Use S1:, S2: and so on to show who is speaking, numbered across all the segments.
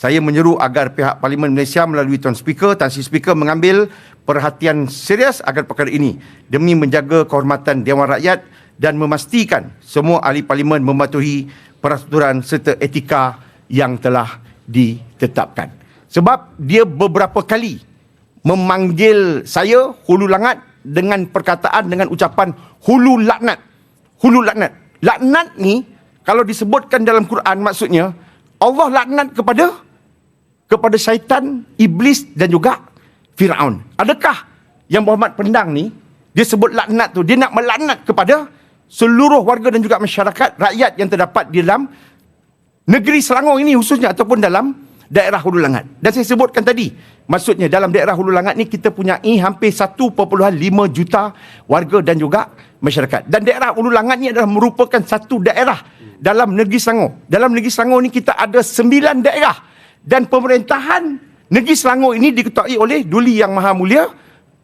S1: Saya menyeru agar pihak Parlimen Malaysia melalui Tuan Speaker, Tan Sri Speaker mengambil perhatian serius agar perkara ini demi menjaga kehormatan Dewan Rakyat dan memastikan semua ahli parlimen mematuhi peraturan serta etika yang telah ditetapkan. Sebab dia beberapa kali memanggil saya hulu langat dengan perkataan dengan ucapan hulu laknat. Hulu laknat. Laknat ni kalau disebutkan dalam Quran maksudnya Allah laknat kepada kepada syaitan, iblis dan juga Firaun. Adakah yang Muhammad Pendang ni dia sebut laknat tu dia nak melaknat kepada seluruh warga dan juga masyarakat rakyat yang terdapat di dalam negeri Selangor ini khususnya ataupun dalam daerah Hulu Langat. Dan saya sebutkan tadi, maksudnya dalam daerah Hulu Langat ni kita punya hampir 1.5 juta warga dan juga masyarakat. Dan daerah Hulu Langat ni adalah merupakan satu daerah dalam negeri Selangor. Dalam negeri Selangor ni kita ada sembilan daerah dan pemerintahan negeri Selangor ini diketuai oleh Duli Yang Maha Mulia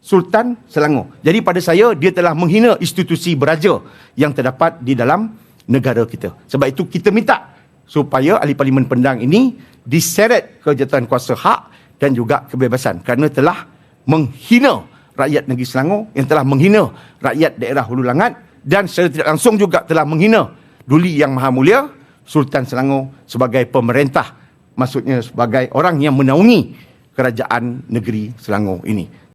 S1: Sultan Selangor. Jadi pada saya dia telah menghina institusi beraja yang terdapat di dalam negara kita. Sebab itu kita minta supaya ahli parlimen pendang ini diseret ke jatuhan kuasa hak dan juga kebebasan kerana telah menghina rakyat negeri Selangor yang telah menghina rakyat daerah Hulu Langat dan secara tidak langsung juga telah menghina Duli Yang Maha Mulia Sultan Selangor sebagai pemerintah maksudnya sebagai orang yang menaungi kerajaan negeri Selangor ini.